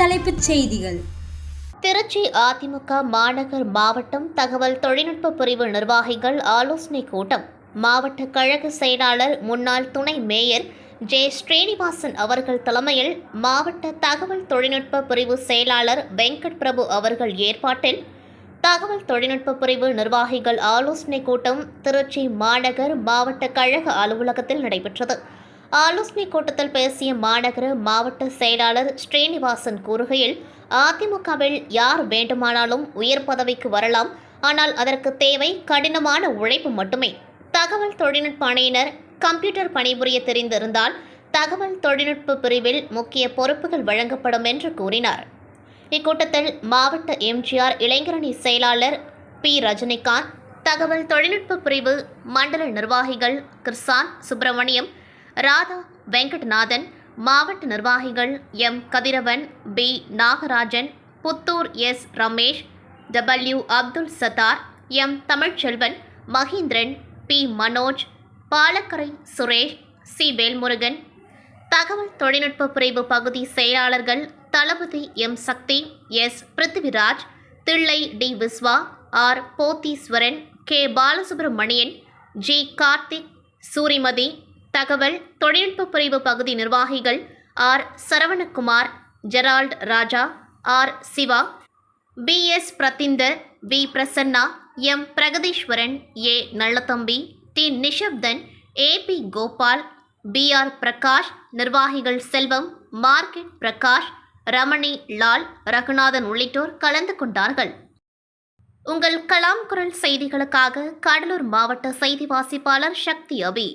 தலைப்புச் செய்திகள். திருச்சி அதிமுக மாநகர் மாவட்டம் தகவல் தொழில்நுட்ப பிரிவு நிர்வாகிகள் ஆலோசனை கூட்டம். மாவட்ட கழக செயலாளர் முன்னாள் துணை மேயர் ஜே. ஸ்ரீனிவாசன் அவர்கள் தலைமையில் மாவட்ட தகவல் தொழில்நுட்ப பிரிவு செயலாளர் வெங்கட் பிரபு அவர்கள் ஏற்பாட்டில் தகவல் தொழில்நுட்ப பிரிவு நிர்வாகிகள் ஆலோசனை கூட்டம் திருச்சி மாநகர் மாவட்ட கழக அலுவலகத்தில் நடைபெற்றது. ஆலோசனை கூட்டத்தில் பேசிய மாநகர மாவட்ட செயலாளர் ஸ்ரீனிவாசன் கூறுகையில் அதிமுகவில் யார் வேண்டுமானாலும் உயர் பதவிக்கு வரலாம் ஆனால் அதற்கு தேவை கடினமான உழைப்பு மட்டுமே. தகவல் தொழில்நுட்ப அணையினர் கம்ப்யூட்டர் பணிபுரிய தெரிந்திருந்தால் தகவல் தொழில்நுட்ப பிரிவில் முக்கிய பொறுப்புகள் வழங்கப்படும் என்று கூறினார். இக்கூட்டத்தில் மாவட்ட எம்ஜிஆர் இளைஞரணி செயலாளர் பி. ரஜினிகாந்த் தகவல் தொழில்நுட்ப பிரிவு மண்டல நிர்வாகிகள் கிர்சான் சுப்பிரமணியம் ராதா வெங்கட்நாதன் மாவட்ட நிர்வாகிகள் M. Kathiravan P. Nagarajan Puthur S. Ramesh W. Abdul Sattar M. Tamilselvan Mahendran P. Manoj Palakkarai Suresh C. Velmurugan. தகவல் தொழில்நுட்ப பிரிவு பகுதி செயலாளர்கள் தளபதி M. Sakthi S. Prithviraj Thillai T. Viswa R. Potheeswaran K. Balasubramanian G. Karthik Soorimathi தகவல் தொழில்நுட்ப பிரிவு பகுதி நிர்வாகிகள் R. Saravanakumar Gerald Raja R. Siva P. S. Prathinder V. Prasanna M. Pragatheeswaran A. Nallathambi T. Nishapthan A. P. Gopal P. R. Prakash நிர்வாகிகள் Selvam market Prakash Ramani Lal Raghunathan உள்ளிட்டோர் கலந்து கொண்டார்கள். உங்கள் கலாம் குரல் செய்திகளுக்காக கடலூர் மாவட்ட செய்தி வாசிப்பாளர் சக்தி அபி.